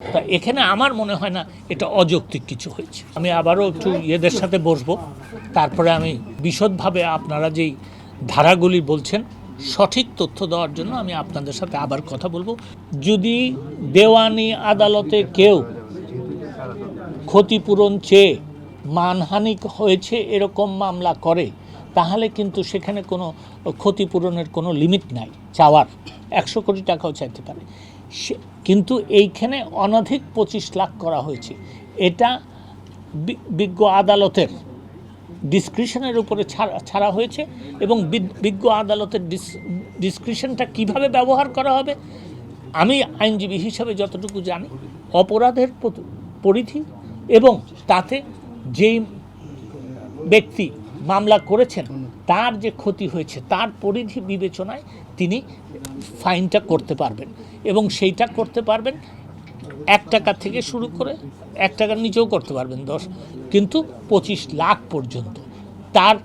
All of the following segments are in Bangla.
তা এখানে আমার মনে হয় না এটা অযৌক্তিক কিছু হয়েছে। আমি আবারও একটু এদের সাথে বসবো। তারপরে আমি বিশদভাবে আপনারা যেই ধারাগুলি বলছেন, সঠিক তথ্য দেওয়ার জন্য আমি আপনাদের সাথে আবার কথা বলব। যদি দেওয়ানি আদালতে কেউ ক্ষতিপূরণ চেয়ে মানহানি হয়েছে এরকম মামলা করে, তাহলে কিন্তু সেখানে কোনো ক্ষতিপূরণের কোনো লিমিট নাই, চাওয়ার। একশো কোটি টাকাও চাইতে পারে। কিন্তু এইখানে অনধিক পঁচিশ লাখ করা হয়েছে। এটা বিজ্ঞ আদালতের ডিসক্রিশনের উপরে ছাড়া ছাড়া হয়েছে এবং বিজ্ঞ আদালতের ডিসক্রিশনটা কীভাবে ব্যবহার করা হবে, আমি আইনজীবী হিসাবে যতটুকু জানি, অপরাধের পরিধি এবং তাতে যেই ব্যক্তি মামলা করেছেন, তার যে ক্ষতি হয়েছে, তার পরিধি বিবেচনায় তিনি ফাইনটা করতে পারবেন। এবং সেইটা করতে পারবেন এক টাকা থেকে শুরু করে এক টাকার নিচেও করতে পারবেন দশ, কিন্তু পঁচিশ লাখ পর্যন্ত। তার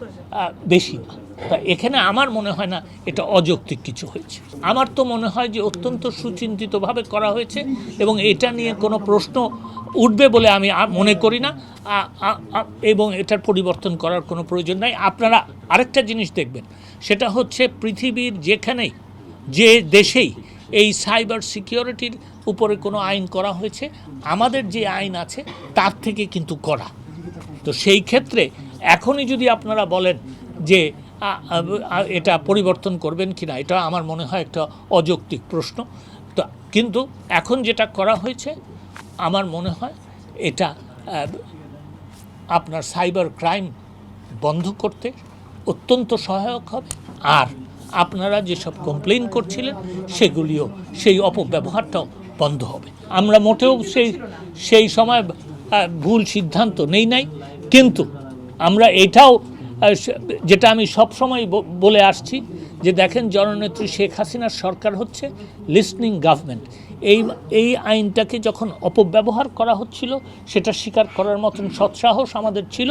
বেশি না। তা এখানে আমার মনে হয় না এটা অযৌক্তিক কিছু হয়েছে। আমার তো মনে হয় যে অত্যন্ত সুচিন্তিতভাবে করা হয়েছে এবং এটা নিয়ে কোনো প্রশ্ন উঠবে বলে আমি মনে করি না। এবং এটার পরিবর্তন করার কোনো প্রয়োজন নাই। আপনারা আরেকটা জিনিস দেখবেন, সেটা হচ্ছে পৃথিবীর যেখানেই, যে দেশেই এই সাইবার সিকিউরিটির উপরে কোনো আইন করা হয়েছে? আমাদের যে আইন আছে, তার থেকে কিন্তু করা তো সেই ক্ষেত্রে এখনই যদি আপনারা বলেন যে এটা পরিবর্তন করবেন কি না এটা আমার মনে হয় একটা অযৌক্তিক প্রশ্ন। তো কিন্তু এখন যেটা করা হয়েছে, আমার মনে হয় এটা আপনার সাইবার ক্রাইম বন্ধ করতে অত্যন্ত সহায়ক হবে। আর আপনারা যেসব কমপ্লেন করছিলেন, সেগুলিও সেই অপব্যবহারটাও বন্ধ হবে। আমরা মোটেও সেই সেই সময় ভুল সিদ্ধান্ত নেই নাই, কিন্তু আমরা এটাও যেটা আমি সবসময় বলে আসছি যে দেখেন জননেত্রী শেখ হাসিনার সরকার হচ্ছে লিসনিং গভর্নমেন্ট এই এই আইনটাকে যখন অপব্যবহার করা হচ্ছিল, সেটা স্বীকার করার মতন সৎসাহস আমাদের ছিল,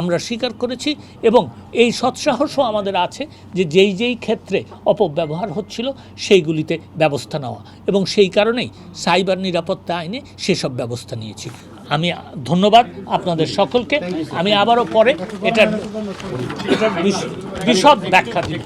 আমরা স্বীকার করেছি এবং এই সৎসাহসও আমাদের আছে যে যেই যেই ক্ষেত্রে অপব্যবহার হচ্ছিল, সেইগুলিতে ব্যবস্থা নেওয়া। এবং সেই কারণেই সাইবার নিরাপত্তা আইনে সেসব ব্যবস্থা নিয়েছি। আমি ধন্যবাদ আপনাদের সকলকে। আমি আবারও পরে এটার এটার বিশ- বিশদ ব্যাখ্যা দিই।